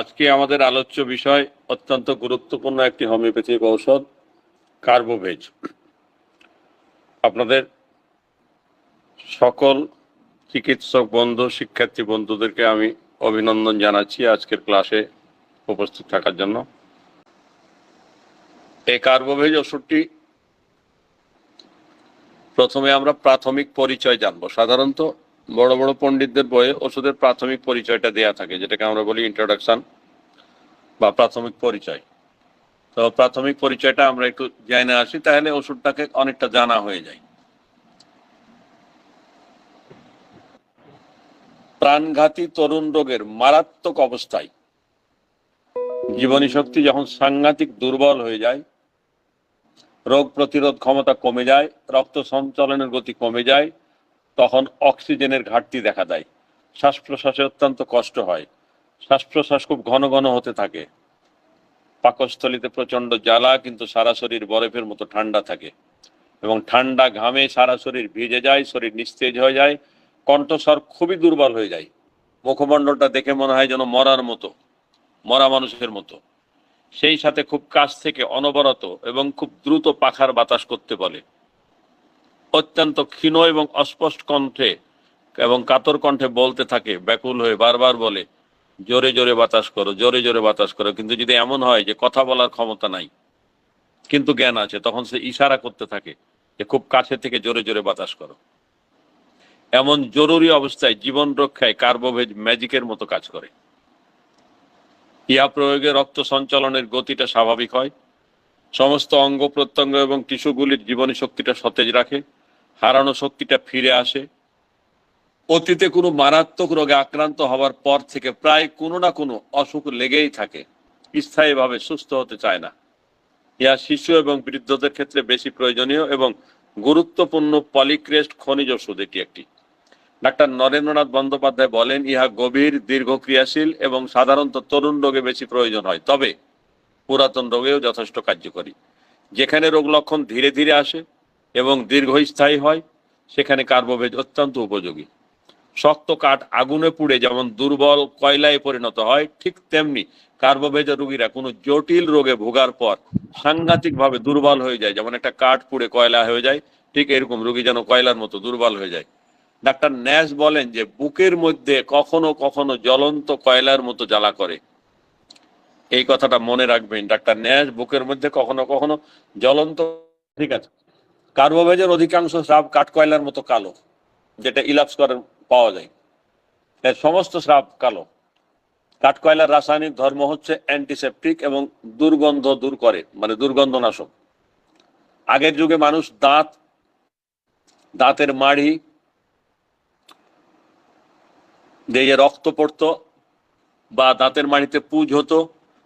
আজকে আমাদের আলোচ্য বিষয় অত্যন্ত গুরুত্বপূর্ণ একটি হোমিওপ্যাথিক ঔষধ, কার্বোভেজ। আপনাদের সকল চিকিৎসক বন্ধু, শিক্ষার্থী বন্ধুদেরকে আমি অভিনন্দন জানাচ্ছি আজকের ক্লাসে উপস্থিত থাকার জন্য। এই কার্বোভেজ ওষুধটি প্রথমে আমরা প্রাথমিক পরিচয় জানব। সাধারণত বড় বড় পণ্ডিতদের বইয়ে ওষুধের প্রাথমিক পরিচয়টা দেয়া থাকে, যেটাকে আমরা বলি ইন্ট্রোডাকশন বা প্রাথমিক পরিচয়। তো প্রাথমিক পরিচয়টা আমরা একটু জেনে আসি, তাহলে ওষুধটাকে অনেকটা জানা হয়ে যায়। প্রাণঘাতী তরুণ রোগের মারাত্মক অবস্থায় জীবনী শক্তি যখন সাংঘাতিক দুর্বল হয়ে যায়, রোগ প্রতিরোধ ক্ষমতা কমে যায়, রক্ত সঞ্চালনের গতি কমে যায় তখন অক্সিজেনের ঘাটতি দেখা দেয়। শ্বাস প্রশ্বাসে অত্যন্ত কষ্ট হয়। শ্বাস প্রশ্বাস খুব ঘন ঘন হতে থাকে। পাকস্থলিতে প্রচণ্ড জ্বালা, কিন্তু সারা শরীর বরফের মতো ঠান্ডা থাকে এবং ঠান্ডা ঘামে সারা শরীর ভিজে যায়, শরীর নিস্তেজ হয়ে যায়, কণ্ঠস্বর খুবই দুর্বল হয়ে যায়। মুখমণ্ডলটা দেখে মনে হয় যেন মরার মতো, মরা মানুষের মতো। সেই সাথে খুব কাছ থেকে অনবরত এবং খুব দ্রুত পাখার বাতাস করতে বলে। অত্যন্ত ক্ষীণ এবং অস্পষ্ট কণ্ঠে এবং কাতর কণ্ঠে বলতে থাকে, ব্যাকুল হয়ে বারবার বলে, জোরে জোরে বাতাস করো, জোরে জোরে বাতাস করো। কিন্তু যদি এমন হয় যে কথা বলার ক্ষমতা নাই, কিন্তু জ্ঞান আছে, তখন সে ইশারা করতে থাকে যে খুব কাছে থেকে জোরে জোরে বাতাস করো। এমন জরুরি অবস্থায় জীবন রক্ষায় কার্বোভেজ ম্যাজিকের মতো কাজ করে। ইহা প্রয়োগে রক্ত সঞ্চালনের গতিটা স্বাভাবিক হয়। সমস্ত অঙ্গ প্রত্যঙ্গ এবং টিস্যুগুলির জীবনী শক্তিটা সতেজ রাখে। হারানো শক্তিটা ফিরে আসে। অতীতে কোনো মারাত্মক রোগে আক্রান্ত হওয়ার পর থেকে প্রায় কোনো না কোনো অসুখ লেগেই থাকে। স্থায়ীভাবে সুস্থ হতে চায় না। ইহা শিশু এবং বৃদ্ধদের ক্ষেত্রে বেশি প্রয়োজনীয় এবং গুরুত্বপূর্ণ পলিক্রেস্ট খনিজ ওষুধ এটি একটি। ডাক্তার নরেন্দ্রনাথ বন্দ্যোপাধ্যায় বলেন, ইহা গভীর দীর্ঘ ক্রিয়াশীল এবং সাধারণত তরুণ রোগে বেশি প্রয়োজন হয়। তবে পুরাতন রোগেও যথেষ্ট কার্যকরী। যেখানে রোগ লক্ষণ ধীরে ধীরে আসে এবং দীর্ঘস্থায়ী হয়, সেখানে কার্বোভেজ অত্যন্ত উপযোগী। শক্ত কাঠ আগুনে পুড়ে যেমন দুর্বল কয়লায় পরিণত হয়, ঠিক তেমনি কার্বোভেজ রোগীরা কোনো জটিল রোগে ভোগার পর সাংঘাতিকভাবে দুর্বল হয়ে যায়। যেমন একটা কাঠ পুড়ে কয়লা হয়ে যায়, ঠিক এরকম রোগী যেন কয়লার মতো দুর্বল হয়ে যায়। ডাক্তার ন্যাস বলেন যে, বুকের মধ্যে কখনো কখনো জ্বলন্ত কয়লার মতো জ্বালা করে। এই কথাটা মনে রাখবেন। ডাক্তার ন্যাস বুকের মধ্যে কখনো কখনো জ্বলন্ত, ঠিক আছে। কার্বোভেজের অধিকাংশ স্রাব কাঠ কয়লার মতো কালো, যেটা ইলাপস করেন পাওয়া যায়। এর সমস্ত স্রাব কালো। কাঠ কয়লার রাসায়নিক ধর্ম হচ্ছে অ্যান্টিসেপটিক এবং দুর্গন্ধ দূর করে মানে দুর্গন্ধনাশক। আগের যুগে মানুষ দাঁত, দাঁতের মাড়ি দিয়ে রক্ত পড়তো বা দাঁতের মাড়িতে পুজ হতো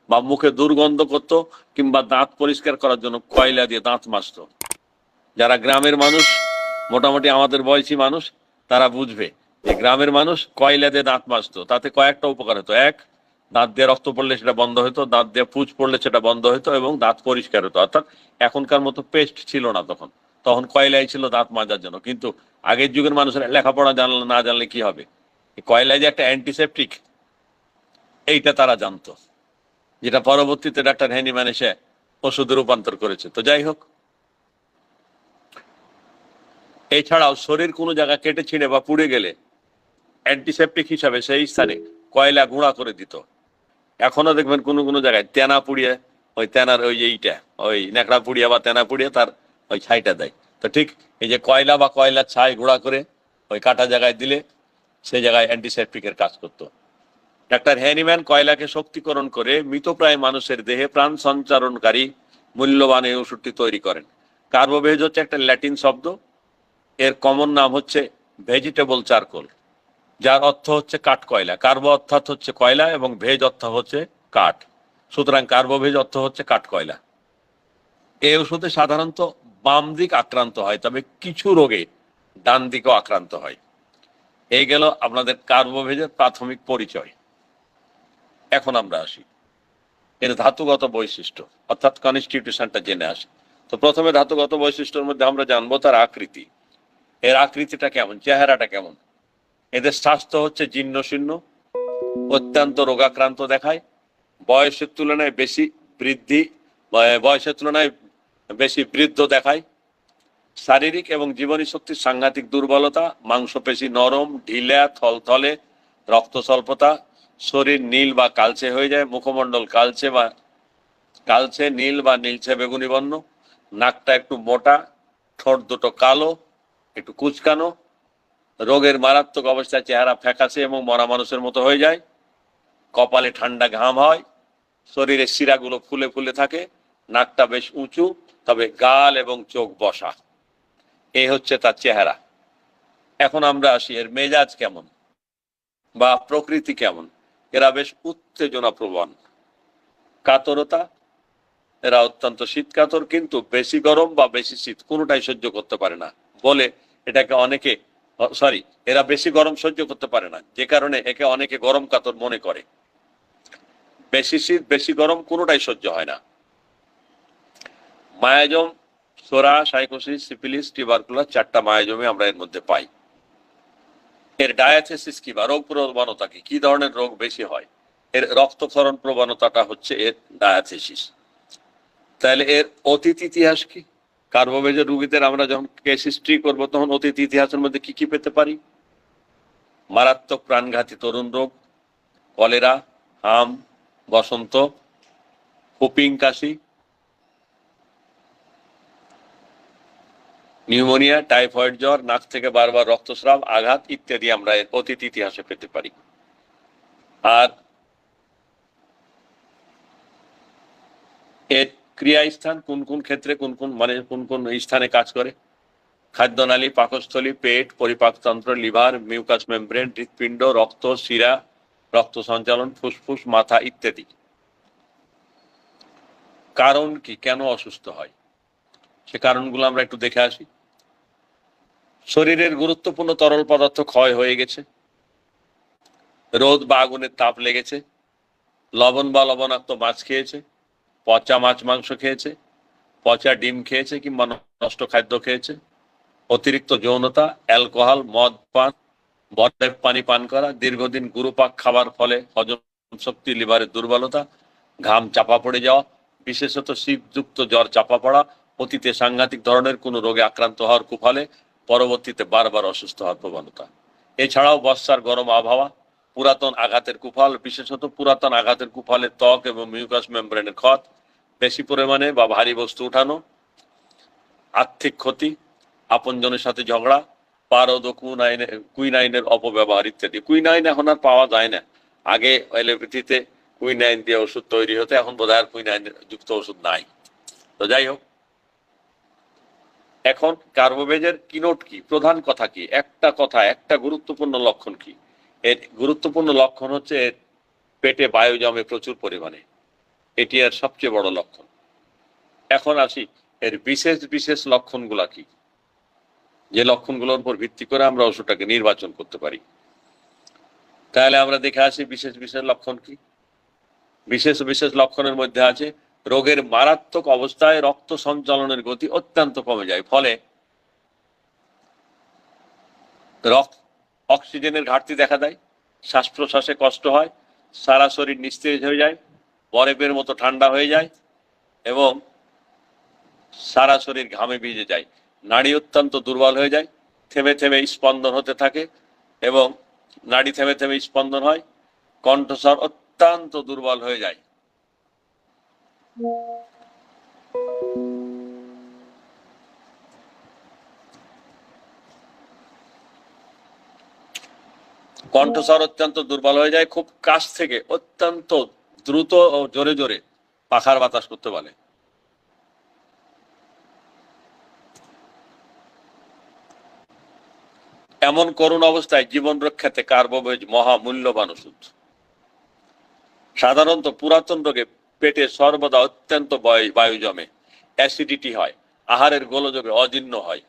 বা মুখে দুর্গন্ধ করতো কিংবা দাঁত পরিষ্কার করার জন্য কয়লা দিয়ে দাঁত মাজতো। যারা গ্রামের মানুষ, মোটামুটি আমাদের বয়সী মানুষ, তারা বুঝবে যে গ্রামের মানুষ কয়লা দিয়ে দাঁত মাজতো, তাতে কয়েকটা উপকার হতো। এক, দাঁত দিয়ে রক্ত পড়লে সেটা বন্ধ হতো দাঁত দিয়ে পুজ পড়লে সেটা বন্ধ হতো এবং দাঁত পরিষ্কার হতো। অর্থাৎ এখনকার মতো পেস্ট ছিল না তখন। তখন কয়লাই ছিল দাঁত মাজার জন্য। কিন্তু আগের যুগের মানুষের লেখাপড়া জানলে না জানলে কি হবে? কয়লায় যে একটা অ্যান্টিসেপটিক এইটা তারা জানতো। যেটা পরবর্তীতে ডাক্তার হ্যানিম্যান এসে ওষুধে রূপান্তর করেছে। তো যাই হোক এছাড়াও শরীর কোনো জায়গা কেটে ছিঁড়ে বা পুড়ে গেলে অ্যান্টিসেপটিক হিসাবে সেই স্থানে কয়লা গুঁড়া করে দিত। এখনও দেখবেন কোনো কোনো জায়গায় তেনা পুড়িয়ে, ওই তেনার ওই এইটা, ওই ন্যাকড়া পুড়িয়ে বা তেনা পুড়িয়ে তার ওই ছাইটা দেয়। তো ঠিক এই যে কয়লা বা কয়লার ছাই গুঁড়া করে ওই কাটা জায়গায় দিলে সেই জায়গায় অ্যান্টিসেপটিকের কাজ করতো। ডাক্তার হ্যানিম্যান কয়লাকে শক্তিকরণ করে মৃতপ্রায় মানুষের দেহে প্রাণ সঞ্চারণকারী মূল্যবান এই ওষুধটি তৈরি করেন। কার্বোভেজ হচ্ছে একটা ল্যাটিন শব্দ এর কমন নাম হচ্ছে ভেজিটেবল চারকোল যার অর্থ হচ্ছে কাঠ কয়লা কার্বো অর্থাৎ হচ্ছে কয়লা এবং ভেজ অর্থ হচ্ছে কাঠ। সুতরাং কার্বোভেজ অর্থ হচ্ছে কাঠ কয়লা এই ওষুধে সাধারণত বাম দিক আক্রান্ত হয়, তবে কিছু রোগে ডান দিকেও আক্রান্ত হয়। এই গেল আপনাদের কার্বোভেজের প্রাথমিক পরিচয়। এখন আমরা আসি। এর ধাতুগত বৈশিষ্ট্য, অর্থাৎ কনস্টিটিউশনটা জেনে আসি। তো প্রথমে ধাতুগত বৈশিষ্ট্যের মধ্যে আমরা জানব তার আকৃতি। এর আকৃতিটা কেমন? চেহারাটা কেমন? এদের স্বাস্থ্য হচ্ছে জীর্ণ শীর্ণ, অত্যন্ত রোগাক্রান্ত দেখায়। বয়সের তুলনায় বেশি বৃদ্ধি বয়সের তুলনায় বেশি বৃদ্ধ দেখায়। শারীরিক এবং জীবনী শক্তির সাংঘাতিক দুর্বলতা, মাংসপেশি নরম, ঢিলা, থলথলে রক্ত স্বল্পতা শরীর নীল বা কালচে হয়ে যায়, মুখমণ্ডল কালচে বা কালচে নীল বা নীলচে বেগুনি বর্ণ নাকটা একটু মোটা, ঠোঁট দুটো কালো একটু কুচকানো, রোগের মারাত্মক অবস্থায় চেহারা ফ্যাকাশে এবং মরা মানুষের মতো হয়ে যায়। কপালে ঠান্ডা ঘাম হয় শরীরের শিরাগুলো ফুলে ফুলে থাকে, নাকটা বেশ উঁচু, তবে গাল এবং চোখ বসা। এই হচ্ছে তার চেহারা। এখন আমরা আসি, এর মেজাজ কেমন? বা প্রকৃতি কেমন? এরা বেশ উত্তেজনা প্রবণ কাতরতা, এরা অত্যন্ত শীত কাতর কিন্তু বেশি গরম বা বেশি শীত কোনোটাই সহ্য করতে পারে না। বলে এটাকে অনেকে সরি এরা বেশি গরম সহ্য করতে পারে না। যে কারণে একে অনেকে গরম কাতর মনে করে। বেশি শীত, বেশি গরম কোনোটাই সহ্য হয় না। মায়াজম, সোরা, সাইকোসিস সিপিলিস টিবারকুলাস চারটা মায়াজমে আমরা এর মধ্যে পাই। এর ডায়াথেসিস কি বা রোগ প্রবণতা কি? কি ধরনের রোগ বেশি হয়? এর রক্তক্ষরণ প্রবণতাটা হচ্ছে এর ডায়াথেসিস। তাহলে এর অতীত ইতিহাস কি? কার্বোভেজের রুগীদের আমরা যখন কেস হিস্ট্রি করব, তখন অতীত ইতিহাসের মধ্যে কি কি পেতে পারি? মারাত্মক প্রাণঘাতী তরুণ রোগ, কলেরা, হাম, বসন্ত, হুপিং কাশি, নিউমোনিয়া, টাইফয়েড জ্বর, নাক থেকে বারবার রক্তস্রাব, আঘাত ইত্যাদি আমরা এর অতীত ইতিহাসে পেতে পারি। আর এর ক্রিয়াস্থান কোন কোন ক্ষেত্রে কোন কোন মানে কোন কোন স্থানে কাজ করে? খাদ্যনালী, পাকস্থলী, পেট, পরিপাকতন্ত্র, লিভার, মিউকাস মেমব্রেন, হৃৎপিণ্ড, রক্ত, শিরা, রক্ত সঞ্চালন, ফুসফুস, মাথা ইত্যাদি। কারণ কি? কেন অসুস্থ হয়? সে কারণগুলো আমরা একটু দেখে আসি। শরীরের গুরুত্বপূর্ণ তরল পদার্থ ক্ষয় হয়ে গেছে। রোদ বা আগুনের তাপ লেগেছে। লবণ বা লবণাক্ত মাছ খেয়েছে। পচা মাছ, মাংস খেয়েছে, পচা ডিম খেয়েছে কিংবা নষ্ট খাদ্য খেয়েছে, অতিরিক্ত যৌনতা, অ্যালকোহল, মদ, পান, বরফ, পানি পান করা, দীর্ঘদিন গুরুপাক খাবার ফলে হজম শক্তি, লিভারের দুর্বলতা, ঘাম চাপা পড়ে যাওয়া, বিশেষত শীতযুক্ত জ্বর চাপা পড়া, অতীতে সাংঘাতিক ধরনের কোনো রোগে আক্রান্ত হওয়ার কুফলে পরবর্তীতে বারবার অসুস্থ হওয়ার প্রবণতা। এছাড়াও বর্ষার গরম আবহাওয়া পুরাতন আঘাতের কুফল, বিশেষত পুরাতন আঘাতের কুফলে ত্বক এবং মিউকাস মেমব্রেনের ক্ষত, বেশি পরিমাণে বা ভারী বস্তু উঠানো, আর্থিক ক্ষতি, আপনজনের সাথে ঝগড়া পারদ ও কুইনাইনে কুইনাইনের অপব্যবহার ইত্যাদি। কুইনাইন এখন আর পাওয়া যায় না। আগে এলোপ্যাথিতে কুইনাইন দিয়ে ওষুধ তৈরি হতো, এখন বোধ হয় কুইনাইন যুক্ত ওষুধ নাই। তো যাই হোক, এখন কার্বোভেজের কিনোট কি? প্রধান কথা কি? একটা কথা, একটা গুরুত্বপূর্ণ লক্ষণ কি? এর গুরুত্বপূর্ণ লক্ষণ হচ্ছে পেটে বায়ু জমে প্রচুর পরিমাণে। এটি এর সবচেয়ে বড় লক্ষণ। এখন আসি, এর বিশেষ বিশেষ লক্ষণগুলা কি? যে লক্ষণগুলোর উপর ভিত্তি করে আমরা ওষুধটাকে নির্বাচন করতে পারি। তাহলে আমরা দেখে আসি বিশেষ বিশেষ লক্ষণ কি? বিশেষ বিশেষ লক্ষণের মধ্যে আছে, রোগের মারাত্মক অবস্থায় রক্ত সঞ্চালনের গতি অত্যন্ত কমে যায়। ফলে রক্ত অক্সিজেনের ঘাটতি দেখা দেয় শ্বাস প্রশ্বাসে কষ্ট হয়, সারা শরীর নিস্তেজ হয়ে যায়, বরফের মতো ঠান্ডা হয়ে যায় এবং সারা শরীর ঘামে ভিজে যায়। নাড়ি অত্যন্ত দুর্বল হয়ে যায়, থেমে থেমে স্পন্দন হতে থাকে এবং নাড়ি থেমে থেমে স্পন্দন হয়, কণ্ঠস্বর অত্যন্ত দুর্বল হয়ে যায়। কণ্ঠস্বর অত্যন্ত দুর্বল হয়ে যায়, খুব কাছ থেকে অত্যন্ত দ্রুত ও জোরে জোরে পাখার বাতাস করতে বলে। এমন করুণ অবস্থায় জীবন রক্ষাতে কার্বোভেজ মহামূল্যবান ওষুধ। সাধারণত পুরাতন রোগে পেটে সর্বদা অত্যন্ত বায়ু জমে অ্যাসিডিটি হয়, আহারের গোলযোগে অজীর্ণ হয়।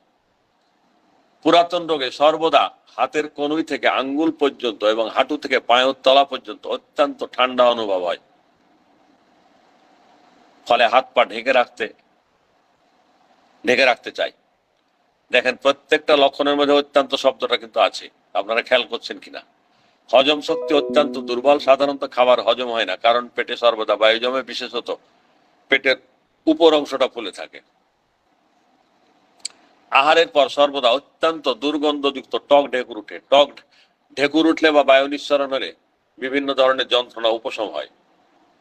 পুরাতন রোগে সর্বদা হাতের কনুই থেকে আঙ্গুল পর্যন্ত এবং হাঁটু থেকে পায়ের তলা পর্যন্ত অত্যন্ত ঠান্ডা অনুভব হয়। ফলে হাত পা ঢেকে রাখতে ঢেকে রাখতে চাই। দেখেন, প্রত্যেকটা লক্ষণের মধ্যে অত্যন্ত শব্দটা কিন্তু আছে। আপনারা খেয়াল করছেন কিনা? হজম শক্তি অত্যন্ত দুর্বল। সাধারণত খাবার হজম হয় না, কারণ পেটে সর্বদা বায়ু জমে বিশেষত পেটের উপর অংশটা ফুলে থাকে। আহারের পর সর্বদা অত্যন্ত দুর্গন্ধযুক্ত টক ঢেকুর উঠে। টক ঢেকুর উঠলে বা বায়ু নিঃসরণ হলে বিভিন্ন ধরনের যন্ত্রণা উপশম হয়।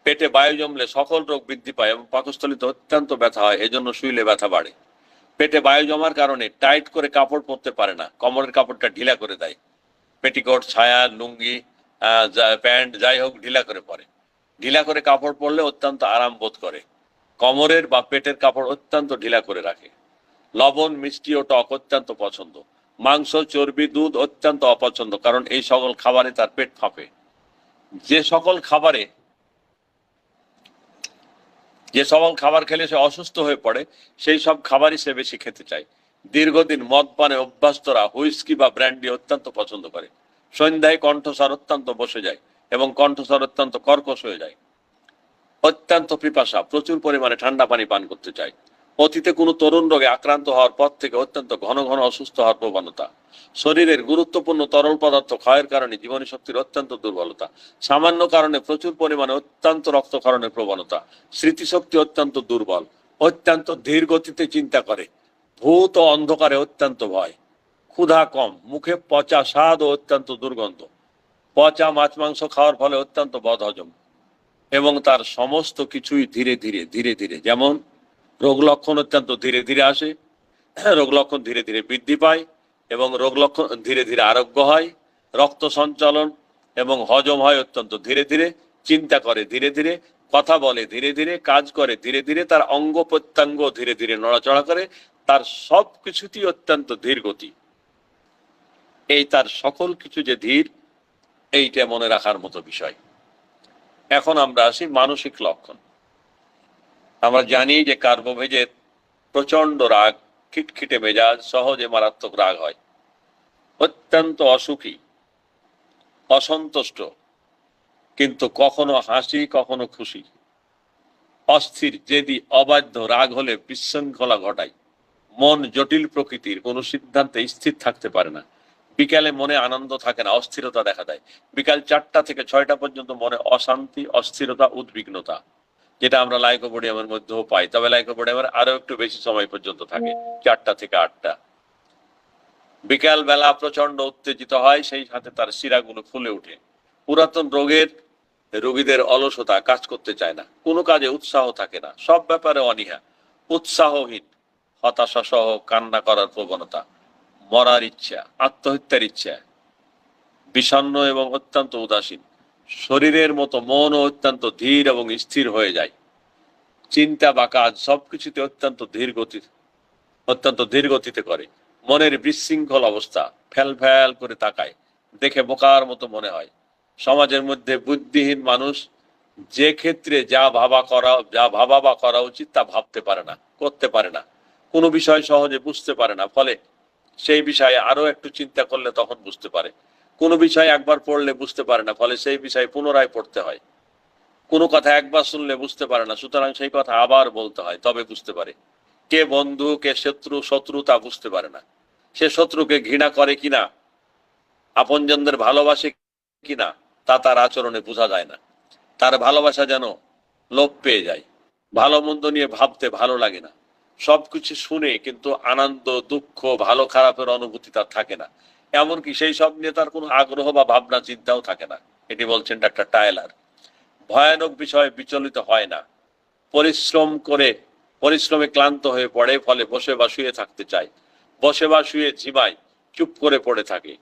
পেটে বায়ু জমলে সকল রোগ বৃদ্ধি পায় এবং পাকস্থলিতে অত্যন্ত ব্যথা হয়, এজন্য শুইলে ব্যথা বাড়ে। পেটে বায়ু জমার কারণে টাইট করে কাপড় পরতে পারে না, কমরের কাপড়টা ঢিলা করে দেয়। পেটিকোট, ছায়া, লুঙ্গি প্যান্ট, যাই হোক, ঢিলা করে পরে। ঢিলা করে কাপড় পরলে অত্যন্ত আরাম বোধ করে। কমরের বা পেটের কাপড় অত্যন্ত ঢিলা করে রাখে। লবণ, মিষ্টি ও টক অত্যন্ত পছন্দ। মাংস, চর্বি, দুধ অত্যন্ত অপছন্দ, কারণ এই সকল খাবারে তার পেট ফাঁপে। যে সকল খাবারে, যে সকল খাবার খেলে সে অসুস্থ হয়ে পড়ে, সেই সব খাবারই সে বেশি খেতে চায়। দীর্ঘদিন মদ পানে অভ্যস্তরা হুইস্কি বা ব্র্যান্ডি অত্যন্ত পছন্দ করে। সন্ধ্যায় কণ্ঠস্বর অত্যন্ত বসে যায় এবং কণ্ঠস্বর অত্যন্ত কর্কশ হয়ে যায়। অত্যন্ত পিপাসা, প্রচুর পরিমাণে ঠান্ডা পানি পান করতে চায়। অতীতে কোনো তরুণ রোগে আক্রান্ত হওয়ার পর থেকে অত্যন্ত ঘন ঘন অসুস্থ হওয়ার প্রবণতা। শরীরের গুরুত্বপূর্ণ তরল পদার্থ ক্ষয়ের কারণে জীবনী শক্তির অত্যন্ত দুর্বলতা। সামান্য কারণে প্রচুর পরিমাণে অত্যন্ত রক্তক্ষরণের প্রবণতা। স্মৃতিশক্তি অত্যন্ত দুর্বল। অত্যন্ত ধীর গতিতে চিন্তা করে। ভূত ও অন্ধকারে অত্যন্ত ভয়। ক্ষুধা কম। মুখে পচা স্বাদ ও অত্যন্ত দুর্গন্ধ। পচা মাছ মাংস খাওয়ার ফলে অত্যন্ত বদহজম। এবং তার সমস্ত কিছুই ধীরে ধীরে ধীরে ধীরে, যেমন রোগ লক্ষণ অত্যন্ত ধীরে ধীরে আসে, রোগ লক্ষণ ধীরে ধীরে বৃদ্ধি পায় এবং রোগ লক্ষণ ধীরে ধীরে আরোগ্য হয়, রক্ত সঞ্চালন এবং হজম হয় অত্যন্ত ধীরে ধীরে, চিন্তা করে ধীরে ধীরে, কথা বলে ধীরে ধীরে, কাজ করে ধীরে ধীরে, তার অঙ্গ প্রত্যঙ্গ ধীরে ধীরে নড়াচড়া করে, তার সব কিছুতেই অত্যন্ত ধীর গতি। এই তার সকল কিছু যে ধীর, এইটা মনে রাখার মতো বিষয়। এখন আমরা আসি মানসিক লক্ষণ। আমরা জানি যে কার্বোভেজের প্রচণ্ড রাগ, খিটখিটে মেজাজ, সহজে মারাত্মক রাগ হয়। অত্যন্ত অসুখী, অসন্তুষ্ট, কিন্তু কখনো হাসি, কখনো খুশি। অস্থির যেদি অবাধ্য রাগ হলে বিশৃঙ্খলা ঘটায়। মন জটিল প্রকৃতির, কোনো সিদ্ধান্তে স্থির থাকতে পারে না। বিকালে মনে আনন্দ থাকে না, অস্থিরতা দেখা দেয়। বিকাল চারটা থেকে ছয়টা পর্যন্ত মনে অশান্তি, অস্থিরতা, উদ্বিগ্নতা। যেটা আমরা লাইকোপোডিয়ামের মধ্যেও পাই, তবে লাইকোপোডিয়ামের আরও একটু বেশি সময় পর্যন্ত থাকে, চারটা থেকে আটটা। বিকাল বেলা প্রচণ্ড উত্তেজিত হয়, সেই সাথে তার শিরাগুলো ফুলে ওঠে। পুরাতন রোগের রোগীদের অলসতা কাজ করতে চায় না, কোনো কাজে উৎসাহ থাকে না, সব ব্যাপারে অনীহা, উৎসাহহীন হতাশা সহ কান্না করার প্রবণতা, মরার ইচ্ছা, আত্মহত্যার ইচ্ছা, বিষণ্ণ এবং অত্যন্ত উদাসীন। শরীরের মতো মনও অত্যন্ত ধীর এবং স্থির হয়ে যায়। চিন্তা বা কাজ সবকিছুতে অত্যন্ত ধীর গতি, অত্যন্ত ধীর গতিতে করে। মনের বিশৃঙ্খল অবস্থা ফ্যাল ফ্যাল করে তাকায়, দেখে বোকার মতো মনে হয়। সমাজের মধ্যে বুদ্ধিহীন মানুষ যে ক্ষেত্রে যা ভাবা করা, যা ভাবা বা করা উচিত তা ভাবতে পারে না, করতে পারে না। কোনো বিষয় সহজে বুঝতে পারে না, ফলে সেই বিষয়ে আরও একটু চিন্তা করলে তখন বুঝতে পারে। কোনো বিষয় একবার পড়লে বুঝতে পারে না, ফলে সেই বিষয়ে পুনরায় পড়তে হয়। কোনো কথা একবার শুনলে বুঝতে পারে না, সুতরাং সেই কথা আবার বলতে হয়, তবে বুঝতে পারে। কে বন্ধু, কে শত্রু শত্রু তা বুঝতে পারে না। সে শত্রুকে ঘৃণা করে কিনা আপনজনদের ভালোবাসে কিনা তা তার আচরণে বোঝা যায় না। তার ভালোবাসা যেন লোপ পেয়ে যায়। ভালো মন্দ নিয়ে ভাবতে ভালো লাগে না। সবকিছু শুনে কিন্তু আনন্দ, দুঃখ, ভালো খারাপের অনুভূতি তার থাকে না। এমনকি সেই সব নিয়ে তার কোনো আগ্রহ বা ভাবনা, চিন্তাও থাকে না। এটি বলছেন ডাক্তার টায়লার ভয়ানক বিষয়ে বিচলিত হয় না। পরিশ্রম করে, পরিশ্রমে ক্লান্ত হয়ে পড়ে, ফলে বসে বা শুয়ে থাকতে চায়। বসে বা শুয়ে ঝিমায়, চুপ করে পড়ে থাকে।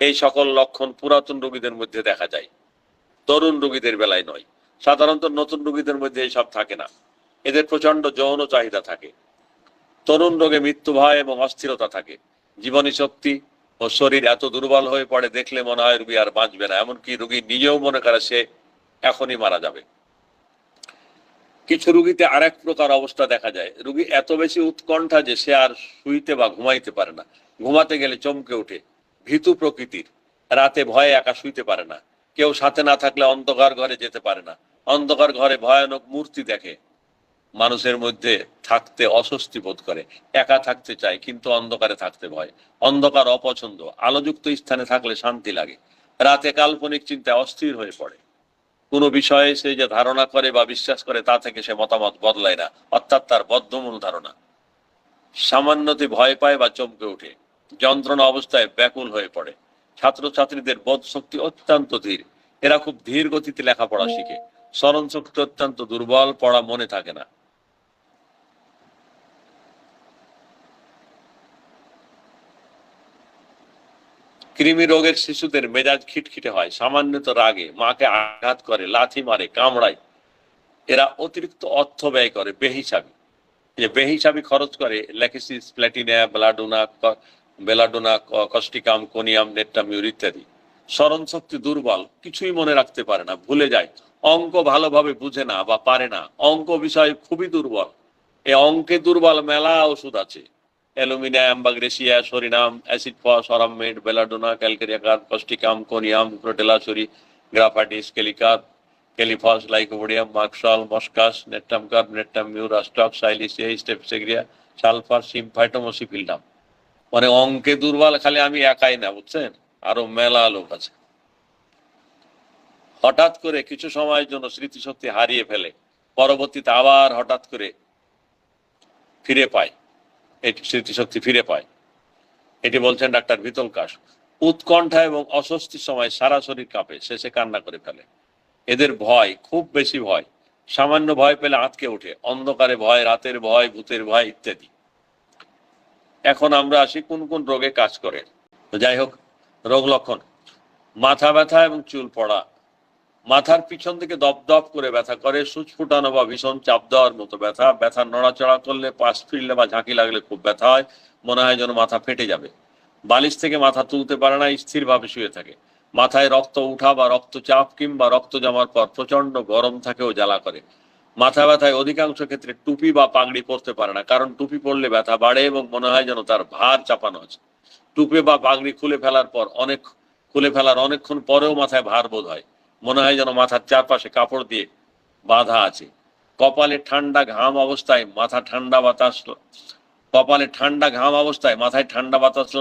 এই সকল লক্ষণ পুরাতন রোগীদের মধ্যে দেখা যায়। তরুণ রোগীদের বেলায় নয়। সাধারণত নতুন রোগীদের মধ্যে এইসব থাকে না। এদের প্রচণ্ড যৌন চাহিদা থাকে। তরুণ রোগে মৃত্যু ভয় এবং অস্থিরতা থাকে। জীবনী শক্তি ও শরীর এত দুর্বল হয়ে পড়ে, দেখলে মনে হয় রুগী আর বাঁচবে না। এমনকি রুগী নিজেও মনে করে সে এখনই মারা যাবে। কিছু রুগীতে আরেক প্রকার অবস্থা দেখা যায়। রুগী এত বেশি উৎকণ্ঠা যে সে আর শুইতে বা ঘুমাইতে পারে না। ঘুমাতে গেলে চমকে ওঠে। ভীতু প্রকৃতির। রাতে ভয়ে একা শুইতে পারে না। কেউ সাথে না থাকলে অন্ধকার ঘরে যেতে পারে না। অন্ধকার ঘরে ভয়ানক মূর্তি দেখে। মানুষের মধ্যে থাকতে অস্বস্তি বোধ করে। একা থাকতে চায় কিন্তু অন্ধকারে থাকতে ভয়। অন্ধকার অপছন্দ আলোযুক্ত স্থানে থাকলে শান্তি লাগে। রাতে কাল্পনিক চিন্তায় অস্থির হয়ে পড়ে। কোনো বিষয়ে সে যে ধারণা করে বা বিশ্বাস করে তা থেকে সে মতামত বদলায় না। অর্থাৎ তার বদ্ধমূল ধারণা। সামান্যতে ভয় পায় বা চমকে ওঠে। যন্ত্রণা অবস্থায় ব্যাকুল হয়ে পড়ে। ছাত্রছাত্রীদের বোধ শক্তি অত্যন্ত ধীর। এরা খুব ধীর গতিতে লেখাপড়া শিখে। স্মরণ শক্তি অত্যন্ত দুর্বল পড়া মনে থাকে না। কৃমি রোগের শিশুদের মেজাজ খিটখিটে হয়, সামান্যত রাগে, মাকে আঘাত করে, লাথি মারে, কামড়ায়। এরা অতিরিক্ত অর্থ ব্যয় করে, বেহিসাবি। যে বেহিসাবি খরচ করে, Lachesis platina belladonna belladonna causticum conium, natrum mur ইত্যাদি। স্মরণ শক্তি দুর্বল, কিছুই মনে রাখতে পারে না, ভুলে যায়। অঙ্ক ভালোভাবে বুঝে না বা পারে না। অঙ্ক বিষয় খুবই দুর্বল। এ অঙ্কে দুর্বল মেলা ওষুধ আছে। অ্যালুমিনিয়াম বা গ্রেসিয়া psorinum acid phos অরামমেড belladonna ক্যালকেরিয়াকার causticum conium ক্রোটেলাসরি গ্রাফাটিস কেলিকার কেলিফস লাইকোবোডিয়াম মার্কসল মস্কাস নেট্টামকার নেট্টামিউর আস্টক সাইলিসিয়া স্টেপসেগ্রিয়া সালফার সিমফাইটোমোসিফিল্ডাম মানে অঙ্কে দুর্বল, খালি আমি একাই না, বুঝছেন? আরও মেলা লোক আছে। হঠাৎ করে কিছু সময়ের জন্য স্মৃতিশক্তি হারিয়ে ফেলে। পরবর্তীতে আবার হঠাৎ করে ফিরে পায়। এটি স্মৃতিশক্তি ফিরে পায়। এটি বলছেন ডাক্তার বিতল কাশ। উৎকণ্ঠা এবং অস্বস্তির সময় সারা শরীর কাঁপে, শেষে কান্না করে ফেলে। এদের ভয়, খুব বেশি ভয়। সামান্য ভয় পেলে আঁতকে ওঠে, অন্ধকারে ভয়, রাতের ভয়, ভূতের ভয় ইত্যাদি। এখন আমরা আসি কোন কোন রোগে কাজ করে। যাই হোক, রোগ লক্ষণ। মাথা ব্যথা এবং চুল পড়া মাথার পিছন থেকে দপদপ করে ব্যথা করে, সুচ ফুটানো বা ভীষণ চাপ দেওয়ার মতো ব্যথা। ব্যথা নড়াচড়া করলে পাশ ফিরলে বা ঝাঁকি লাগলে খুব ব্যথা হয়, মনে হয় যেন মাথা ফেটে যাবে। বালিশ থেকে মাথা তুলতে পারে না, স্থিরভাবে শুয়ে থাকে। মাথায় রক্ত উঠা বা রক্তচাপ কিংবা রক্ত জমার পর প্রচণ্ড গরম থাকে ও জ্বালা করে। মাথা ব্যথায় অধিকাংশ ক্ষেত্রে টুপি বা পাগড়ি পরতে পারে না, কারণ টুপি পরলে ব্যথা বাড়ে এবং মনে হয় যেন তার ভার চাপানো আছে। টুপি বা পাগড়ি খুলে ফেলার পর অনেক, খুলে ফেলার অনেকক্ষণ পরেও মাথায় ভার বোধ হয়। মনে হয় যেন মাথার চারপাশে কাপড় দিয়ে বাঁধা আছে। কপালে ঠান্ডা ঘাম অবস্থায় মাথা ঠান্ডা বাতাস কপালে ঠান্ডা ঘাম অবস্থায় মাথায় ঠান্ডা বাতাস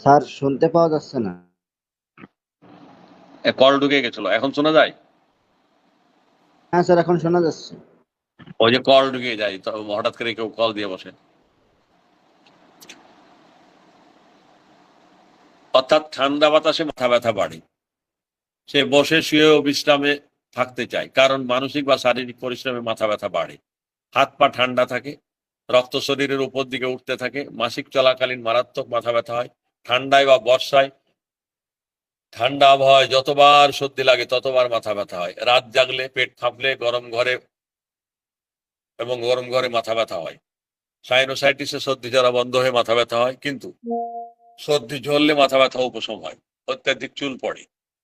স্যার শুনতে পাওয়া যাচ্ছে না। কল ঢুকে গেছিল। এখন শোনা যায়? হ্যাঁ স্যার, এখন শোনা যাচ্ছে। ওই যে কল ঢুকে যায় তো হঠাৎ করে কেউ কল দিয়ে বসে। অর্থাৎ ঠান্ডা বাতাসে মাথা ব্যথা বাড়ে। সে বসে শুয়েও বিশ্রামে থাকতে চায়, কারণ মানসিক বা শারীরিক পরিশ্রমে মাথা ব্যথা বাড়ে। হাত পা ঠান্ডা থাকে, রক্ত শরীরের উপর দিকে উঠতে থাকে, মাসিক চলাকালীন মারাত্মক মাথা ব্যথা হয়, ঠান্ডায় বা বর্ষায় ঠান্ডা আবহাওয়ায় যতবার সর্দি লাগে, ততবার মাথা ব্যথা হয়। রাত জাগলে পেট ফাঁপলে গরম ঘরে এবং গরম ঘরে মাথা ব্যথা হয়। সাইনোসাইটিসে সর্দি জ্বরা বন্ধ হয়ে মাথা ব্যথা হয়, কিন্তু সর্দি ঝরলে মাথা ব্যথা উপশম হয়। অত্যাধিক চুল পড়ে।